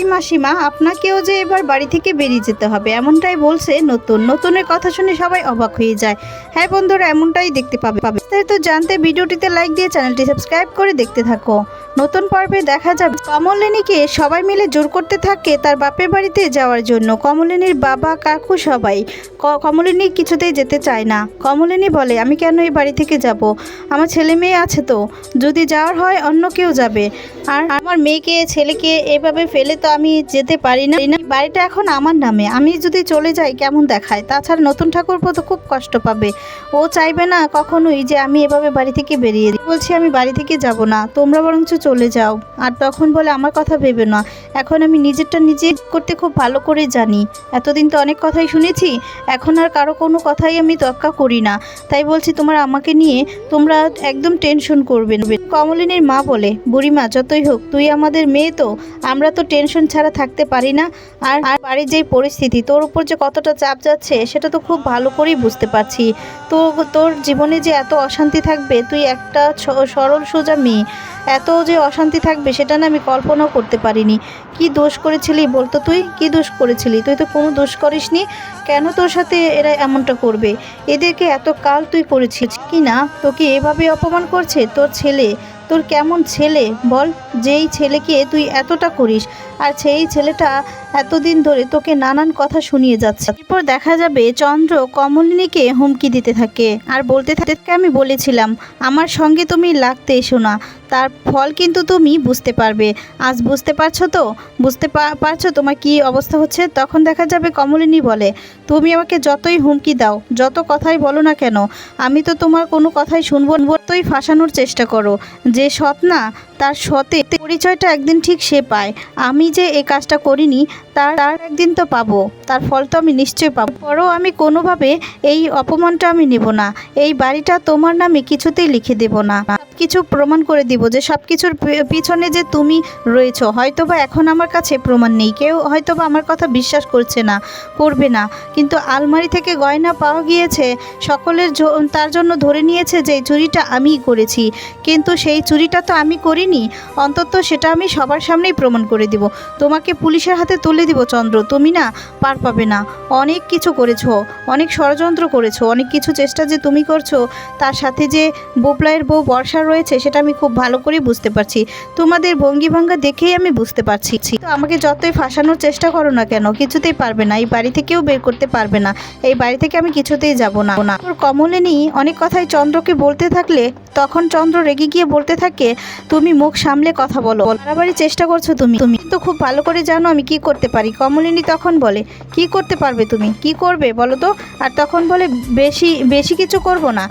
Sorry মাসিমা, আপনাকেও যে এবার বাড়ি থেকে বেরিয়ে যেতে হবে, এমনটাই বলছে নতুন। নতুনের কথা শুনে সবাই অবাক হয়ে যায়। হ্যাঁ বন্ধুরা, এমনটাই দেখতে পাবে। পাবে তাই তো জানতে ভিডিওটিতে লাইক দিয়ে চ্যানেলটি সাবস্ক্রাইব করে দেখতে থাকো। নতুন পর্বে দেখা যাবে কমলিনীকে। সবাই মিলে জোর করতে থাকে তার বাপের বাড়িতে যাওয়ার জন্য। কমলিনীর বাবা, কাকু সবাই। কমলিনী কিছুতেই যেতে চায় না। কমলিনী বলে, আমি কেন এই বাড়ি থেকে যাব? আমার ছেলে মেয়ে আছে তো। যদি যাওয়ার হয় অন্য কেউ যাবে। আর আমার মেয়েকে, ছেলেকে এভাবে ফেলে তো আমি যেতে পারি না। বাড়িটা এখন আমার নামে। আমি যদি চলে যাই, কেমন দেখায়? তাছাড়া নতুন ঠাকুরপো তো খুব কষ্ট পাবে। ও চাইবে না কখনোই যে আমি এভাবে বাড়ি থেকে বেরিয়ে দিই। বলছি, আমি বাড়ি থেকে যাব না। তোমরা বরঞ্চ চলে যাও। আর তখন বলে, আমার কথা ভেবে না এখন আমি নিজেরটা নিজে করতে খুব ভালো করে জানি। এতদিন তো অনেক কথাই শুনেছি। এখন আর কারও কোনো কথাই আমি তক্কা করি না। তাই বলছি, তোমার আমাকে নিয়ে তোমরা একদম টেনশন করবে কমলিনীর মা বলে, বুড়িমা, যতই হোক, তুই আমাদের মেয়ে তো। আমরা তো টেনশন ছাড়া থাকতে পারি না। আর আর বাড়ির যেই পরিস্থিতি, তোর উপর যে কতটা চাপ যাচ্ছে, সেটা তো খুব ভালো করেই বুঝতে পারছি। তো তোর জীবনে যে এত অশান্তি থাকবে, তুই একটা সরল সোজা মেয়ে। এত যে অশান্তি থাকবে, সেটা না আমি কল্পনাও করতে পারিনি। কি দোষ করেছিলি বলতো তুই? কি দোষ করেছিলি? তুই তো কোনো দোষ করিসনি। কেন তোর সাথে এরা এমনটা করবে? এদেরকে এত কাল তুই করেছিস কি না? তোকে এভাবে অপমান করছে তোর ছেলে? তোর কেমন ছেলে? বল, যেই ছেলেকে তুই এতটা করিস আর সেই ছেলেটা এতদিন ধরে তোকে নানান কথা শুনিয়ে যাচ্ছে। এরপর দেখা যাবে চন্দ্র কমলিনীকে হুমকি দিতে থাকে। আর বলতে থাকে আমি বলেছিলাম আমার সঙ্গে তুমি লাগতে এসো না। তার ফল কিন্তু তুমি বুঝতে পারবে। আজ বুঝতে পারছ তো? বুঝতে পারছ তোমার কি অবস্থা হচ্ছে? তখন দেখা যাবে কমলিনী বলে তুমি আমাকে যতই হুমকি দাও যত কথাই বলো না কেন আমি তো তোমার কোনো কথাই শুনব না, ততই ফাঁসানোর চেষ্টা করো। যে সৎ না তার সতে পরিচয়টা একদিন ঠিক সে পায়। আমি যে এ কাজটা করিনি তার একদিন তো পাবো, তার ফল তো আমি নিশ্চয়ই পাবো। পরও আমি কোনোভাবে এই অপমানটা আমি নেব না, এই বাড়িটা তোমার নামে কিছুতেই লিখে দেব না। কিছু প্রমাণ করে দিব যে সব কিছুর পিছনে যে তুমি রয়েছো হয়তো বা এখন আমার কাছে প্রমাণ নেই, কেউ হয়তো বা আমার কথা বিশ্বাস করছে না, করবে না। কিন্তু আলমারি থেকে গয়না পাওয়া গিয়েছে, সকলের তার জন্য ধরে নিয়েছে যে চুরিটা আমিই করেছি। কিন্তু সেই চুরিটা তো আমি করিনি, অন্তত সেটা আমি সবার সামনেই প্রমাণ করে দিব। তোমাকে পুলিশের হাতে তুলে দিব চন্দ্র, তুমি না পার পাবে না। অনেক কিছু করেছ, অনেক ষড়যন্ত্র করেছ, অনেক কিছু চেষ্টা যে তুমি করছ, তার সাথে যে বোপলাইয়ের বউ বর্ষা রয়েছে, সেটা আমি খুব ভালো করে বুঝতে পারছি। তোমাদের ভঙ্গি ভাঙ্গা দেখেই আমি বুঝতে পারছি। তো আমাকে যতই ফাঁসানোর চেষ্টা করো না কেন, কিছুতেই পারবে না। এই বাড়ি থেকেও বের করতে পারবে না। এই বাড়ি থেকে আমি কিছুতেই যাব না না। ওর কমলিনী অনেক কথাই চন্দ্রকে বলতে থাকলে, তখন চন্দ্র রেগে গিয়ে বলতে থাকে, তুমি মুখ সামলে কথা বলো। বাড়াবাড়ি চেষ্টা করছ তুমি। তুমি তো খুব ভালো করে জানো আমি কি করতে পারি। কমলিনী তখন বলে, কি করতে পারবে তুমি? কি করবে বলো তো? আর তখন বলে, বেশি বেশি কিছু করব না।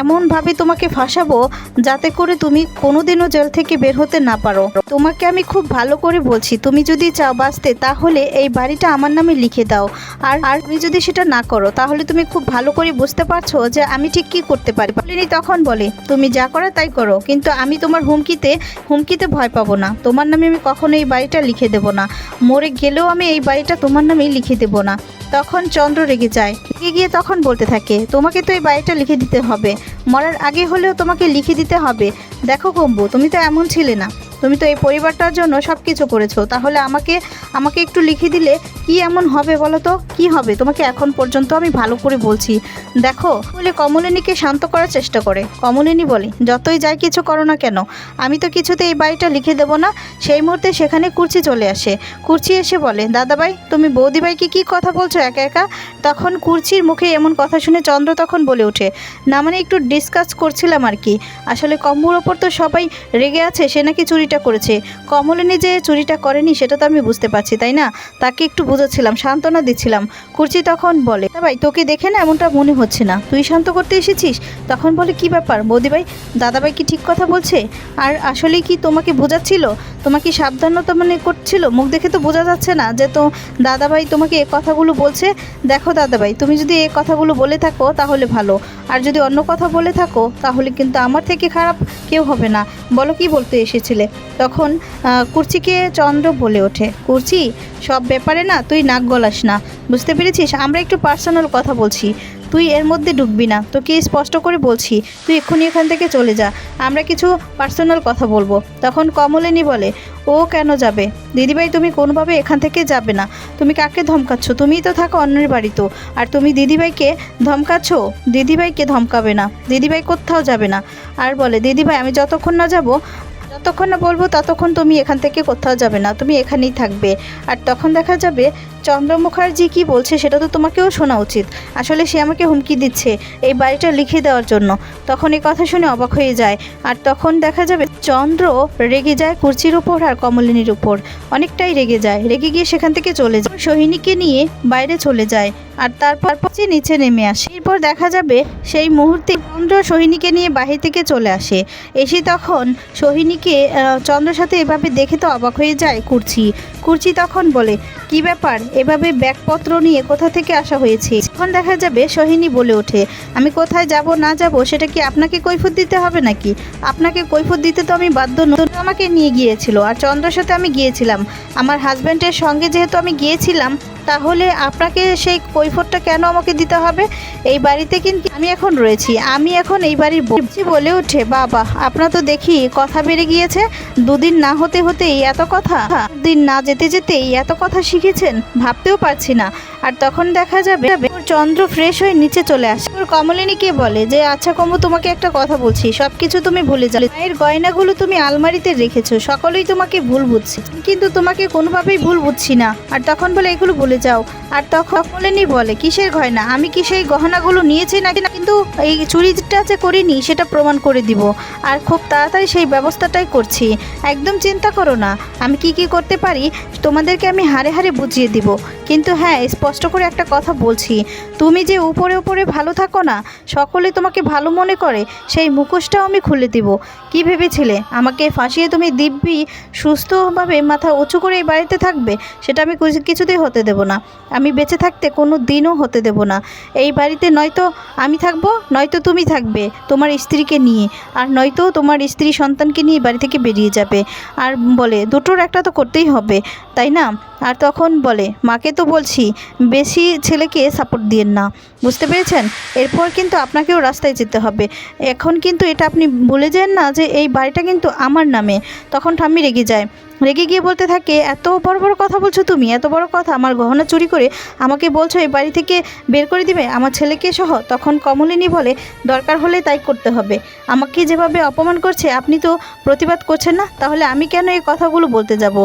এমনভাবে তোমাকে ফাঁসাবো যাতে করে তুমি কোনোদিনও জেল থেকে বের হতে না পারো। তোমাকে আমি খুব ভালো করে বলছি। তুমি যদি চাও বাঁচতে, তাহলে এই বাড়িটা আমার নামে লিখে দাও। আর আর তুমি যদি সেটা না করো, তাহলে তুমি খুব ভালো করে বুঝতে পারছ যে আমি ঠিক কি করতে পারি। কমলিনী তখন বলে, তুমি যা করো তাই করো, কিন্তু আমি তোমার হুমকিতে হুমকিতে ভয় পাবো না। তোমার নামে আমি কখনো এই বাড়িটা লিখে দেবো না। মরে গেলেও আমি এই বাড়িটা তোমার নামেই লিখে দেবো না। তখন চন্দ্র রেগে যায়। রেগে গিয়ে তখন বলতে থাকে, তোমাকে তো এই বাড়িটা লিখে দিতে হবে। মরার আগে হলেও তোমাকে লিখে দিতে হবে। দেখো কম্বু তুমি তো এমন ছিলে না। তুমি তো এই পরিবারটার জন্য সব কিছু করেছ। তাহলে আমাকে আমাকে একটু লিখে দিলে কি এমন হবে বলো তো? কি হবে? তোমাকে এখন পর্যন্ত আমি ভালো করে বলছি। দেখো বলে কমলিনীকে শান্ত করার চেষ্টা করে। কমলিনী বলে, যতই যাই কিছু করো না কেন, আমি তো কিছুতে এই বাড়িটা লিখে দেবো না। সেই মুহূর্তে সেখানে কুর্চি চলে আসে। কুর্চি এসে বলে, দাদাভাই, তুমি বৌদিভাইকে কি কথা বলছো একা একা? তখন কুর্চির মুখে এমন কথা শুনে চন্দ্র তখন বলে ওঠে, না মানে একটু ডিসকাস করছিলাম আর কি। আসলে কম্বুর ওপর তো সবাই রেগে আছে, সে নাকি চুরিটা করেছে। কমলিনী যে চুরিটা করেনি, সেটা তো আমি বুঝতে পারছি, তাই না? তাকে একটু বুঝাচ্ছিলাম, সান্ত্বনা দিচ্ছিলাম। কুর্চি তখন বলে ভাই, তোকে দেখে না এমনটা মনে হচ্ছে না। তুই শান্ত করতে এসেছিস? তখন বলে, কি ব্যাপার বৌদিভাই, দাদাভাই কি ঠিক কথা বলছে? আর আসলে কি তোমাকে বোঝাচ্ছিল? তোমাকে সাবধানতা মানে করছিল? মুখ দেখে তো বোঝা যাচ্ছে না যে তো দাদাভাই তোমাকে এ কথাগুলো বলছে। দেখো দাদাভাই, তুমি যদি এ কথাগুলো বলে থাকো তাহলে ভালো। আর যদি অন্য কথা বলে থাকো, তাহলে কিন্তু আমার থেকে খারাপ কেউ হবে না। বলো কি বলতে এসেছিলে? তখন কুর্চিকে চন্দ্র বলে ওঠে, কুর্চি, সব ব্যাপারে না তুই নাক গলাস না। বুঝতে পেরেছিস? আমরা একটু পার্সোনাল কথা বলছি। তুই এর মধ্যে ঢুকবি না। তোকে স্পষ্ট করে বলছি, তুই এক্ষুনি এখান থেকে চলে যা। আমরা কিছু পার্সোনাল কথা বলব। তখন কমলিনী বলে, ও কেন যাবে? দিদিভাই তুমি কোনোভাবে এখান থেকে যাবে না। তুমি কাকে ধমকাচ্ছ? তুমিই তো থাকো অন্যের বাড়িতেও আর তুমি দিদিভাইকে ধমকাচ্ছ? দিদিভাইকে ধমকাবে না? দিদিভাই কোথাও যাবে না। আর বলে, দিদিভাই, আমি যতক্ষণ না যাব যতক্ষণ না বলব, ততক্ষণ তুমি এখান থেকে কোথাও যাবে না। তুমি এখানেই থাকবে। আর তখন দেখা যাবে চন্দ্র মুখার্জি কি বলছে সেটা তো তোমাকেও শোনা উচিত। আসলে সে আমাকে হুমকি দিচ্ছে এই বাড়িটা লিখে দেওয়ার জন্য। তখন এই কথা শুনে অবাক হয়ে যায়। আর তখন দেখা যাবে চন্দ্র রেগে যায় কুর্চির উপর আর কমলিনীর উপর। অনেকটাই রেগে যায়। রেগে গিয়ে সেখান থেকে চলে যায়। সোহিনীকে নিয়ে বাইরে চলে যায়। আর তারপর পচে নিচে নেমে আসে। এরপর দেখা যাবে সেই মুহূর্তে চন্দ্র সোহিনীকে নিয়ে বাহির থেকে চলে আসে। এসে তখন সোহিনীকে চন্দ্রের সাথে এভাবে দেখে তো অবাক হয়ে যায় কুর্চি। কুর্চি তখন বলে, কি ব্যাপার? এভাবে ব্যাগপত্র নিয়ে কোথা থেকে আসা হয়েছে? তখন দেখা যাবে সোহিনী বলে ওঠে, আমি কোথায় যাব, না যাব, সেটা কি আপনাকে কৈফত দিতে হবে নাকি? আপনাকে কৈফত দিতে তো আমি বাধ্য নতুন আমাকে নিয়ে গিয়েছিল, আর চন্দ্রের সাথে আমি গিয়েছিলাম। আমার হাজব্যান্ডের সঙ্গে যেহেতু আমি গিয়েছিলাম তাহলে আপনাকে সেই কৈফতটা কেন আমাকে দিতে হবে? এই বাড়িতে কিন্তু আমি এখন রয়েছি, আমি এখন এই বাড়ির বলছি বলে ওঠে, বাবা, আপনার তো দেখি কথা বেড়ে গিয়েছে, দুদিন না হতে হতেই এত কথা। দিন না যেতে যেতেই এত কথা শিখেছেন, ভাবতেও পারছি না। আর তখন দেখা যাবে, চন্দ্র ফ্রেশ হয়ে নিচে চলে আসে। ওর কমলিনীকে বলে যে আচ্ছা কমু তোমাকে একটা কথা বলছি সব কিছু তুমি ভুলে যাও মায়ের গয়নাগুলো তুমি আলমারিতে রেখেছো, সকলেই তোমাকে ভুল বুঝছে। কিন্তু তোমাকে কোনোভাবেই ভুল বুঝছি না। আর তখন বলে, এগুলো ভুলে যাও। আর তখন কমলিনী বলে, কিসের গয়না? আমি কি সেই গহনাগুলো নিয়েছি নাকি না? কিন্তু এই চুরিটা যে করিনি, সেটা প্রমাণ করে দিব। আর খুব তাড়াতাড়ি সেই ব্যবস্থাটাই করছি। একদম চিন্তা করো না। আমি কি কি করতে পারি, তোমাদেরকে আমি হারে হারে বুঝিয়ে দিব। কিন্তু হ্যাঁ স্পষ্ট করে একটা কথা বলছি। তুমি যে উপরে উপরে ভালো থাকো না, সকলে তোমাকে ভালো মনে করে, সেই মুখোশটাও আমি খুলে দিব। কি ভেবেছিলে? আমাকে ফাঁসিয়ে তুমি দিব্যি, সুস্থভাবে মাথা উঁচু করে এই বাড়িতে থাকবে? সেটা আমি কিছুতেই হতে দেব না। আমি বেঁচে থাকতে কোনো দিনও হতে দেব না। এই বাড়িতে নয়তো আমি থাকব, নয়তো তুমি থাকবে তোমার স্ত্রীকে নিয়ে। আর নয়তো তোমার স্ত্রী সন্তানকে নিয়ে বাড়ি থেকে বেরিয়ে যাবে। আর বলে, দুটোর একটা তো করতেই হবে, তাই না? আর তখন বলে, মাকে তো বলছি, বেশি ছেলেকে সাপোর্ট দিয়েন না। বুঝতে পেরেছেন? এরপর কিন্তু আপনাকেও রাস্তায় যেতে হবে। এখন কিন্তু এটা আপনি ভুলে যান না যে এই বাড়িটা কিন্তু আমার নামে। তখন ঠাম্মি রেগে যায়। রেগে গিয়ে বলতে থাকে, এত বড় বড় কথা বলছো তুমি, এত বড় কথা, আমার গহনা চুরি করে আমাকে বলছো এই বাড়ি থেকে বের করে দিবে, আমার ছেলেকে সহ? তখন কমলিনী বলে, দরকার হলে তাই করতে হবে। আমাকে যেভাবে অপমান করছে, আপনি তো প্রতিবাদ করছেন না, তাহলে আমি কেন এই কথাগুলো বলতে যাব?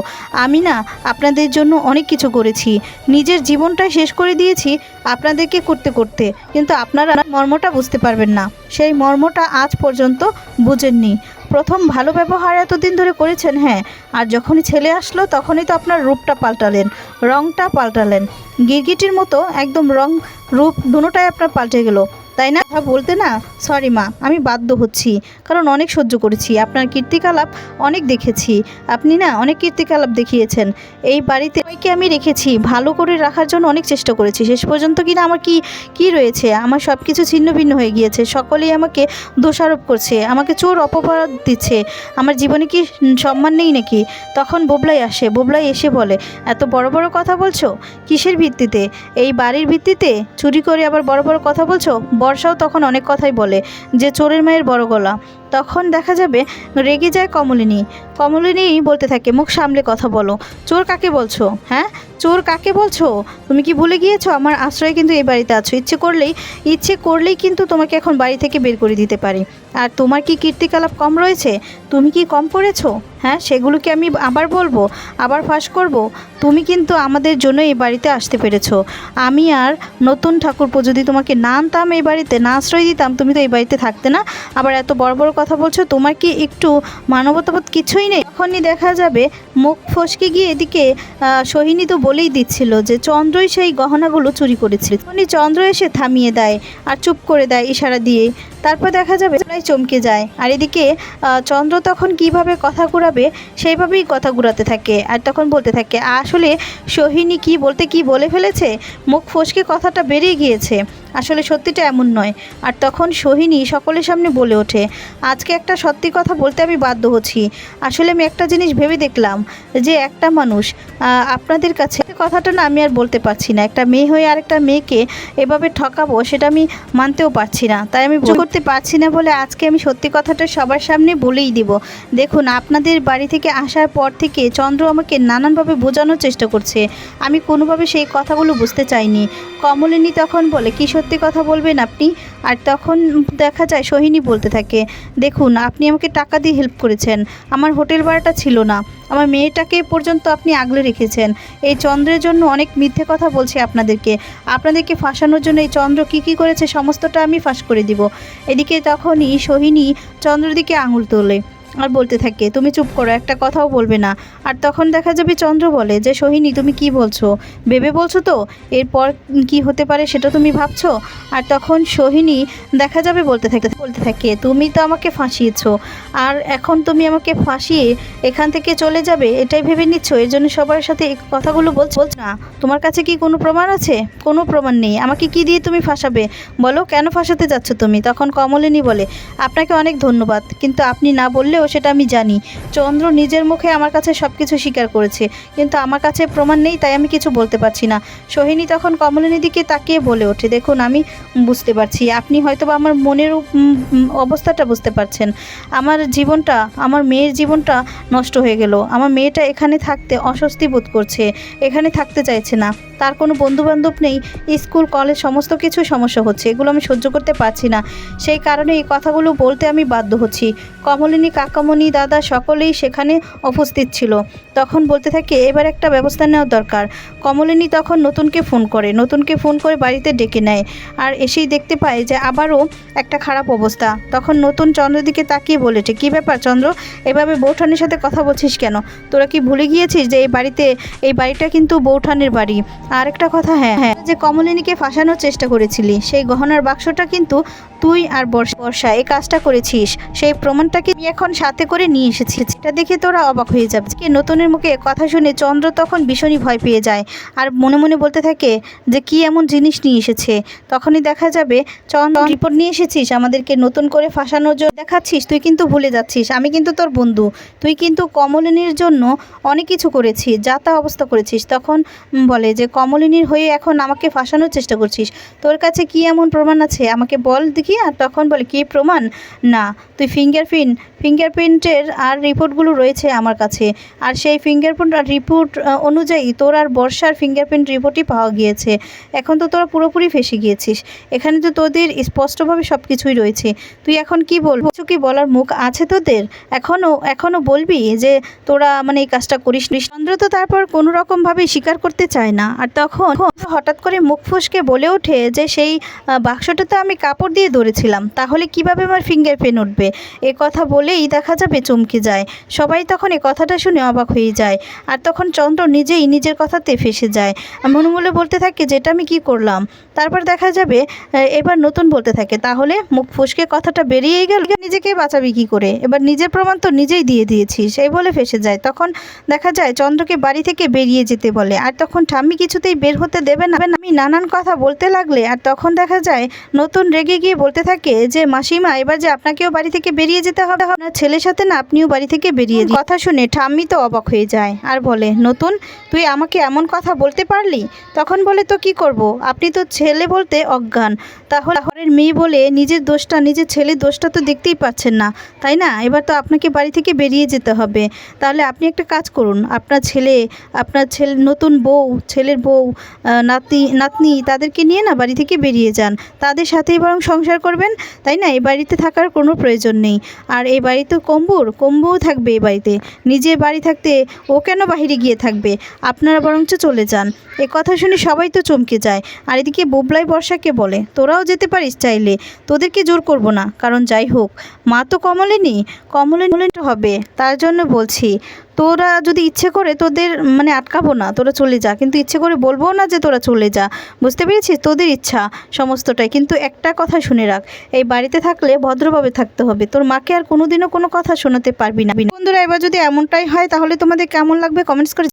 আমি না আপনাদের জন্য অনেক কিছু করেছি। নিজের জীবনটাই শেষ করে দিয়েছি আপনাদেরকে করতে করতে। কিন্তু আপনারা মর্মটা বুঝতে পারবেন না। সেই মর্মটা আজ পর্যন্ত বুঝেননি। প্রথম ভালো ব্যবহার এতদিন ধরে করেছেন হ্যাঁ। আর যখনই ছেলে আসলো, তখনই তো আপনার রূপটা পাল্টালেন, রংটা পাল্টালেন। গিরগিটির মতো একদম রং, রূপ দুটোটাই আপনার পাল্টে গেল। তাই না? কথা বলতে না সরি মা, আমি বাধ্য হচ্ছি। কারণ অনেক সহ্য করেছি, আপনার কীর্তিকলাপ অনেক দেখেছি। আপনি না অনেক কীর্তিকলাপ দেখিয়েছেন। এই বাড়িতে সবাইকে আমি রেখেছি, ভালো করে রাখার জন্য অনেক চেষ্টা করেছি। শেষ পর্যন্ত কিনা আমার কি কি রয়েছে? আমার সব কিছু ছিন্ন ভিন্ন হয়ে গিয়েছে। সকলেই আমাকে দোষারোপ করছে, আমাকে চোর অপবাদ দিচ্ছে। আমার জীবনে কি সম্মান নেই নাকি? তখন বোবলাই আসে, বোবলাই এসে বলে, এত বড় বড় কথা বলছো? কিসের ভিত্তিতে? এই বাড়ির ভিত্তিতে? চুরি করে আবার বড় বড় কথা বলছো? বর্ষাও তখন অনেক কথাই বলে যে চোরের মায়ের বড় গলা। তখন দেখা যাবে রেগে যায় কমলিনী। কমলিনী বলতে থাকে, মুখ সামলে কথা বলো। চোর কাকে বলছো? হ্যাঁ? চোর কাকে বলছো? তুমি কি ভুলে গিয়েছো? আমার আশ্রয় কিন্তু এই বাড়িতে আছো। ইচ্ছে করলেই ইচ্ছে করলেই কিন্তু তোমাকে এখন বাড়ি থেকে বের করে দিতে পারি। আর তোমার কি কীর্তিকলাপ কম রয়েছে? তুমি কি কম করেছ হ্যাঁ? সেগুলোকে আমি আবার বলব? আবার ফাঁস করব? তুমি কিন্তু আমাদের জন্য এই বাড়িতে আসতে পেরেছ। আমি আর নতুন ঠাকুরপো যদি তোমাকে না আনতাম এই বাড়িতে, না আশ্রয় দিতাম, তুমি তো এই বাড়িতে থাকতে না। আবার এত বড় বড় কথা বলছো, তোমার কি একটু মানবতাবোধ কিছুই নেই? তখনই দেখা যাবে, মুখ ফসকে গিয়ে এদিকে সোহিনী তো বলেই দিচ্ছিল যে চন্দ্রই সেই গহনাগুলো চুরি করেছিল। তখনই চন্দ্র এসে থামিয়ে দেয় আর চুপ করে দেয় ইশারা দিয়ে তারপর দেখা যাবে প্রায় চমকে যায়। আর এদিকে চন্দ্র তখন কীভাবে কথা ঘুরাবে সেইভাবেই কথা ঘুরাতে থাকে আর তখন বলতে থাকে, আসলে সোহিনী কি বলতে কি বলে ফেলেছে? মুখ ফসকে কথাটা বেরিয়ে গিয়েছে। আসলে সত্যিটা এমন নয়। আর তখন সোহিনী সকলের সামনে বলে ওঠে, আজকে একটা সত্যি কথা বলতে আমি বাধ্য হচ্ছি। আসলে আমি একটা জিনিস ভেবে দেখলাম যে একটা মানুষ আপনাদের কাছে কথাটা না আমি আর বলতে পারছি না। একটা মেয়ে হয়ে আরেকটা মেয়েকে এভাবে ঠকাবো সেটা আমি মানতেও পারছি না। তাই আমি করতে পারছি না বলে আজকে আমি সত্যি কথাটা সবার সামনে বলেই দিব। দেখুন, আপনাদের বাড়ি থেকে আসার পর থেকে চন্দ্র আমাকে নানানভাবে বোঝানোর চেষ্টা করছে। আমি কোনোভাবে সেই কথাগুলো বুঝতে চাইনি। কমলিনী তখন বলে, কি সত্যি কথা বলবেন আপনি? আর তখন দেখা যায় সোহিনী বলতে থাকে, দেখুন, আপনি আমাকে টাকা দিয়ে হেল্প করেছেন। আমার হোটেল ভাড়াটা ছিল না। আমার মেয়েটাকে পর্যন্ত আপনি আগলে রেখেছেন। এই চন্দ্রের জন্য অনেক মিথ্যে কথা বলছি আপনাদেরকে। আপনাদেরকে ফাঁসানোর জন্য এই চন্দ্র কী কী করেছে, সমস্তটা আমি ফাঁস করে দিব। এদিকে তখনই সোহিনী চন্দ্রদিকে আঙুল তোলে। আর বলতে থাকে, তুমি চুপ করো, একটা কথাও বলবে না। আর তখন দেখা যাবে চন্দ্র বলে, যে সোহিনী, তুমি কি বলছো? ভেবে বলছো তো? এরপর কি হতে পারে সেটা তুমি ভাবছ? আর তখন সোহিনী দেখা যাবে বলতে থাকে বলতে থাকে, তুমি তো আমাকে ফাঁসিয়েছো, আর এখন তুমি আমাকে ফাঁসিয়ে এখান থেকে চলে যাবে? এটাই ভেবে নিচ্ছ? এর জন্য সবার সাথে কথাগুলো বলছো না। তোমার কাছে কি কোনো প্রমাণ আছে? কোনো প্রমাণ নেই। আমাকে কি দিয়ে তুমি ফাঁসাবে? বলো, কেন ফাঁসাতে যাচ্ছ তুমি? তখন কমলিনী বলে, আপনাকে অনেক ধন্যবাদ, কিন্তু আপনি না বললেও সেটা আমি জানি। চন্দ্র নিজের মুখে আমার কাছে সব কিছু স্বীকার করেছে। কিন্তু আমার কাছে প্রমাণ নেই, তাই আমি কিছু বলতে পারছি না। সোহিনী তখন কমলিনীর দিকে তাকিয়ে বলে ওঠে, দেখুন, আমি বুঝতে পারছি। আপনি হয়তো আমার মনের অবস্থাটা বুঝতে পারছেন। আমার জীবনটা, আমার মেয়ের জীবনটা নষ্ট হয়ে গেল। আমার মেয়েটা এখানে থাকতে অস্বস্তি বোধ করছে। এখানে থাকতে চাইছে না। তার কোনো বন্ধুবান্ধব নেই। স্কুল, কলেজ, সমস্ত কিছু সমস্যা হচ্ছে। এগুলো আমি সহ্য করতে পারছি না। সেই কারণে এই কথাগুলো বলতে আমি বাধ্য হচ্ছি। কমলিনী কাকামণি দাদা সকলেই সেখানে উপস্থিত ছিল। তখন বলতে থাকে, এবার একটা ব্যবস্থা নেওয়া দরকার। কমলিনী তখন নতুনকে ফোন করে, নতুনকে ফোন করে বাড়িতে ডেকে নেয় আর এসেই দেখতে পায় যে আবারও একটা খারাপ অবস্থা। তখন নতুন চন্দ্রদিকে তাকিয়ে বলেছে কী ব্যাপার চন্দ্র? এভাবে বৌঠানের সাথে কথা বলছিস কেন? তোরা কি ভুলে গিয়েছিস যে এই বাড়িতে, এই বাড়িটা কিন্তু বৌঠানের বাড়ি? আর একটা কথা হ্যাঁ হ্যাঁ যে কমলিনীকে ফাঁসানোর চেষ্টা করেছিলি, সেই গহনার বাক্সটা কিন্তু তুই আর বর্ষা বর্ষা, এই কাজটা করেছিস। সেই প্রমাণটা কি এখন সাথে করে নিয়ে এসেছি এটা দেখে তোরা অবাক হয়ে যাবে। কে নতুনের মুখে কথা শুনে চন্দ্র তখন ভীষণই ভয় পেয়ে যায় আর মনে মনে বলতে থাকে যে কি এমন জিনিস নিয়ে এসেছে। তখনই দেখা যাবে, চন্দ্র রিপোর্ট নিয়ে এসেছিস, আমাদেরকে নতুন করে ফাঁসানোর জন্য দেখাচ্ছিস, তুই কিন্তু ভুলে যাচ্ছিস। আমি কিন্তু তোর বন্ধু। তুই কিন্তু কমলিনীর জন্য অনেক কিছু করেছিস, যা তা অবস্থা করেছিস। তখন বলে যে, কমলিনীর হয়ে এখন আমাকে ফাঁসানোর চেষ্টা করছিস। তোর কাছে কি এমন প্রমাণ আছে? আমাকে বল দেখি। আর তখন বলে, কি প্রমাণ? না, তুই ফিঙ্গারপ্রিন্ট ফিঙ্গারপ্রিন্টের আর রিপোর্টগুলো রয়েছে আমার কাছে। আর সেই ফিঙ্গারপ্রিন্ট আর রিপোর্ট অনুযায়ী তোর আর বর্ষার ফিঙ্গারপ্রিন্ট রিপোর্টই পাওয়া গিয়েছে। এখন তো তোরা পুরোপুরি ফেসে গিয়েছিস। এখানে তো তোদের স্পষ্টভাবে সব কিছুই রয়েছে। তুই এখন কি বলব? কিছু কি বলার মুখ আছে তোদের? এখনও এখনও বলবি যে তোরা মানে এই কাজটা করিস? চন্দ্র তো তারপর কোনো রকমভাবে স্বীকার করতে চায় না। আর তখন হঠাৎ করে মুখ ফুসকে বলে ওঠে যে সেই বাক্সটা তো আমি কাপড় দিয়ে ধরেছিলাম। তাহলে কীভাবে আমার ফিঙ্গারপ্রিন্ট উঠবে? এ কথা বলেই দেখা যাবে চমকে যায়। সবাই তখন এই কথাটা শুনে অবাক হয়ে যায়। আর তখন চন্দ্র নিজেই নিজের কথাতে ফেসে যায়। মনে বলতে থাকে, যেটা আমি কি করলাম? তারপর দেখা যাবে এবার নতুন বলতে থাকে। তাহলে মুখ ফুসকে কথাটা বেরিয়েই গেল নিজেকে বাঁচাবি কি করে? এবার নিজের প্রমাণ তো নিজেই দিয়ে দিয়েছিস। এই বলে ফেসে যায়। তখন দেখা যায় চন্দ্রকে বাড়ি থেকে বেরিয়ে যেতে বলে। আর তখন ঠাম্মি কিছুতেই বের হতে দেবে না। আমি নানান কথা বলতে লাগলে আর তখন দেখা যায় নতুন রেগে গিয়ে বলতে থাকে যে, মাসিমা, এবার যে আপনাকেও বাড়ি থেকে বেরিয়ে যেতে হবে, আপনার ছেলের সাথে না, আপনিও বাড়ি থেকে বেরিয়ে। কথা শুনে ঠাম্মি তো অবাক হয়ে যায়। আর বলে, নতুন, তুই আমাকে এমন কথা বলতে পারলি? তখন বলে, তো কি করব? আপনি তো ছেলে বলতে অজ্ঞান। তাহলে ঘরের মেয়ে বলে নিজের দোষটা, নিজের ছেলের দোষটা তো দেখতেই পাচ্ছেন না, তাই না? এবার তো আপনাকে বাড়ি থেকে বেরিয়ে যেতে হবে। তাহলে আপনি একটা কাজ করুন, আপনার ছেলে আপনার ছেলে, নতুন বউ, ছেলের বউ নাতি, নাতনি, তাদেরকে নিয়ে না বাড়ি থেকে বেরিয়ে যান। তাদের সাথেই বরং সংসার করবেন, তাই না? এই বাড়িতে থাকার কোনো প্রয়োজন নেই। আর এই বাড়িতে কম্বুর, কম্বুও থাকবে এই বাড়িতে। নিজের বাড়ি থাকতে ও কেন বাহিরে গিয়ে থাকবে? আপনারা বরঞ্চ চলে যান। এ কথা শুনে সবাই তো চমকে যায়। আর এদিকে বুবলাই বর্ষাকে বলে, তোরাও যেতে পারিস চাইলে, তোদেরকে জোর করব না, কারণ যাই হোক। মা তো কমলেনি কমলেনি হবে, তার জন্য বলছি, তোরা যদি ইচ্ছে করে তোদের মানে আটকাবো না, তোরা চলে যা, কিন্তু ইচ্ছে করে বলব না যে তোরা চলে যা। বুঝতে পেরেছিস? তোদের ইচ্ছা সমস্তটাই, কিন্তু একটা কথা শুনে রাখ, এই বাড়িতে থাকলে ভদ্রভাবে থাকতে হবে। তোর মাকে আর কোনোদিনও কোনো কথা শোনাতে পারবি না। বন্ধুরা, এবার যদি এমনটাই হয়, তাহলে তোমাদের কেমন লাগবে? কমেন্টস করে